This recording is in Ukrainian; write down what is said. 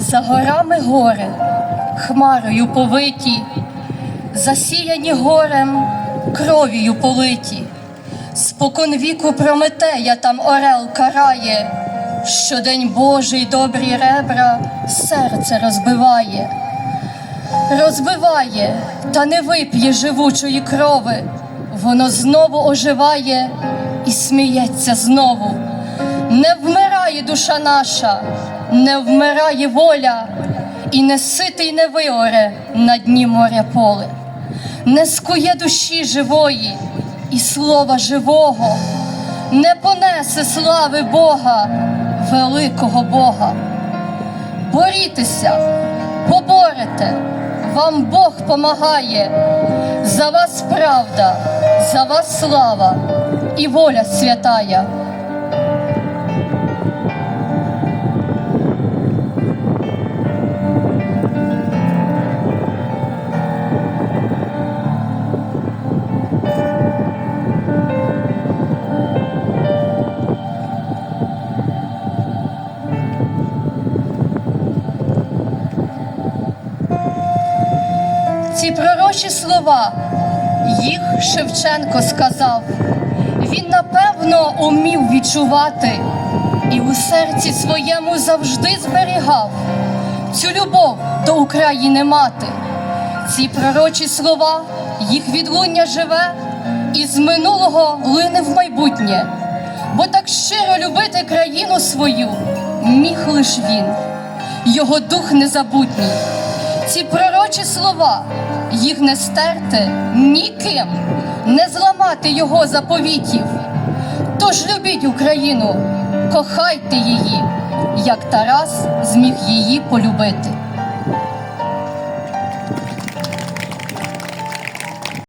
За горами гори, хмарою повиті, засіяні горем, кров'ю политі. Спокон віку Прометея там орел карає, щодень Божий добрі ребра серце розбиває, розбиває, та не вип'є живучої крови, воно знову оживає і сміється знову. Не вмирає душа наша, не вмирає воля, і не ситий не виоре на дні моря поле, не скує душі живої і слова живого, не понесе слави Бога, великого Бога. Борітеся, поборете, вам Бог помагає, за вас правда, за вас слава і воля святая. Ці пророчі слова їх Шевченко сказав. Він напевно умів відчувати і у серці своєму завжди зберігав цю любов до України мати. Ці пророчі слова, їх відлуння живе і з минулого лине в майбутнє, бо так щиро любити країну свою міг лиш він, його дух незабутній. Ці пророчі слова їх не стерти ніким, не зламати його заповітів. Тож любіть Україну, кохайте її, як Тарас зміг її полюбити.